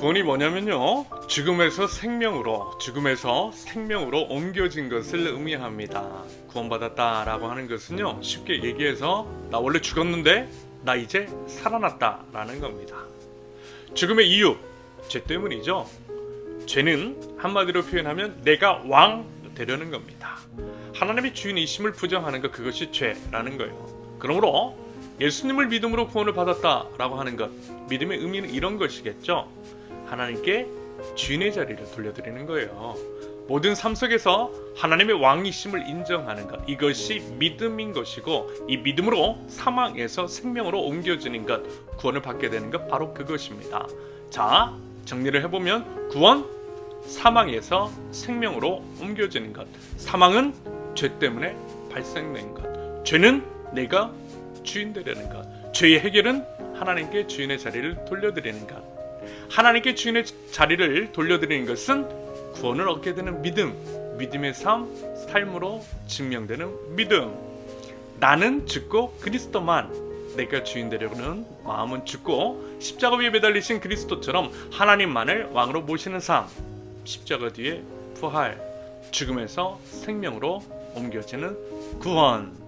구원이 뭐냐면요. 죽음에서 생명으로, 죽음에서 생명으로 옮겨진 것을 의미합니다. 구원받았다라고 하는 것은요. 쉽게 얘기해서 나 원래 죽었는데 나 이제 살아났다라는 겁니다. 죽음의 이유, 죄 때문이죠. 죄는 한마디로 표현하면 내가 왕 되려는 겁니다. 하나님의 주인이심을 부정하는 것 그것이 죄라는 거예요. 그러므로 예수님을 믿음으로 구원을 받았다라고 하는 것 믿음의 의미는 이런 것이겠죠. 하나님께 주인의 자리를 돌려드리는 거예요. 모든 삶 속에서 하나님의 왕이심을 인정하는 것 이것이 믿음인 것이고 이 믿음으로 사망에서 생명으로 옮겨지는 것 구원을 받게 되는 것 바로 그것입니다. 자 정리를 해보면 구원 사망에서 생명으로 옮겨지는 것 사망은 죄 때문에 발생된 것 죄는 내가 주인 되려는 것 죄의 해결은 하나님께 주인의 자리를 돌려드리는 것 하나님께 주인의 자리를 돌려드리는 것은 구원을 얻게 되는 믿음, 믿음의 삶, 삶으로 증명되는 믿음. 나는 죽고 그리스도만 내가 주인 되려는 마음은 죽고 십자가 위에 매달리신 그리스도처럼 하나님만을 왕으로 모시는 삶. 십자가 뒤에 부활, 죽음에서 생명으로 옮겨지는 구원.